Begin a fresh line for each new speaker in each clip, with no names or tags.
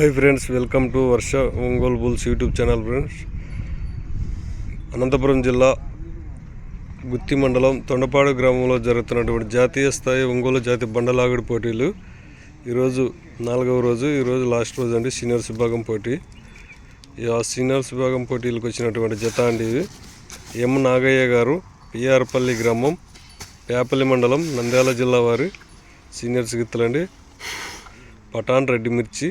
Hi friends welcome to Varsha Ongole bulls YouTube channel friends. Anantapuram జిల్లా గుత్తి మండలం తొండపాడు గ్రామంలో జరుగుతున్నటువంటి జాతీయ స్థాయి ఒంగోలు జాతి బండలాగుడి పోటీలు. ఈరోజు నాలుగవ రోజు ఈరోజు లాస్ట్ రోజు అండి సీనియర్స్ విభాగం పోటీ. ఈ ఆ సీనియర్స్ విభాగం పోటీలకు వచ్చినటువంటి జత అండి ఇవి. ఎం నాగయ్య గారు పిఆర్పల్లి గ్రామం పేపల్లి మండలం నంద్యాల జిల్లా వారి సీనియర్స్ గిత్తలండి. పటాన్ రెడ్డి మిర్చి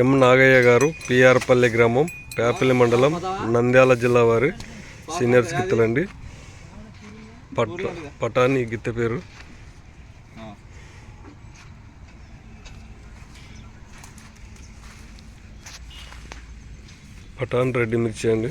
ఎం నాగయ్య గారు పిఆర్పల్లి గ్రామం పేపల్లి మండలం నంద్యాల జిల్లా వారి సీనియర్స్ గిత్తలండి. పట్ పటాని గిత్త పేరు. పటాన్ రెడ్డి మిర్చి అండి.